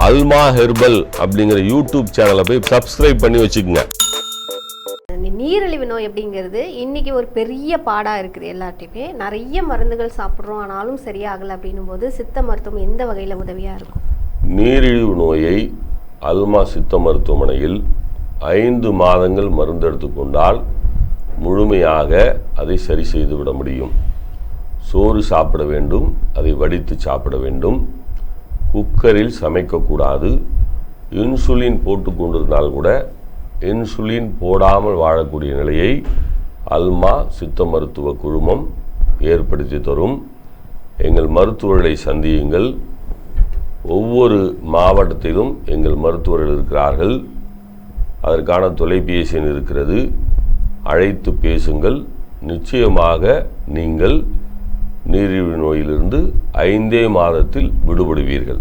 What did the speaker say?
அல்மா herbal அப்படிங்கிற YouTube சேனலை போய் சப்ஸ்கிரைப் பண்ணி வச்சுக்கோங்க. நீரிழிவு நோய் அப்படிங்கிறது இன்னைக்கு ஒரு பெரிய பாடாக இருக்குது எல்லார்ட்டையுமே. நிறைய மருந்துகள் சாப்பிட்றோம் ஆனாலும் சரியாகலை அப்படின்னும் போது சித்த மருத்துவம் எந்த வகையில் உதவியாக இருக்கும்? நீரிழிவு நோயை அல்மா சித்த மருத்துவமனையில் ஐந்து மாதங்கள் மருந்தெடுத்து கொண்டால் முழுமையாக அதை சரி செய்து விட முடியும். சோறு சாப்பிட வேண்டும் அதை வடித்து சாப்பிட வேண்டும். குக்கரில் சமைக்கக்கூடாது. இன்சுலின் போட்டு கொண்டிருந்தால் கூட இன்சுலின் போடாமல் வாழக்கூடிய நிலையை அல்மா சித்த மருத்துவ குழுமம் ஏற்படுத்தி தரும். எங்கள் மருத்துவர்களை சந்தியுங்கள். ஒவ்வொரு மாவட்டத்திலும் எங்கள் மருத்துவர்கள் இருக்கிறார்கள். அதற்கான தொலைபேசி எண் இருக்கிறது. அழைத்து பேசுங்கள். நிச்சயமாக நீங்கள் நீரிழிவு நோயிலிருந்து ஐந்தே மாதத்தில் விடுபடுவீர்கள்.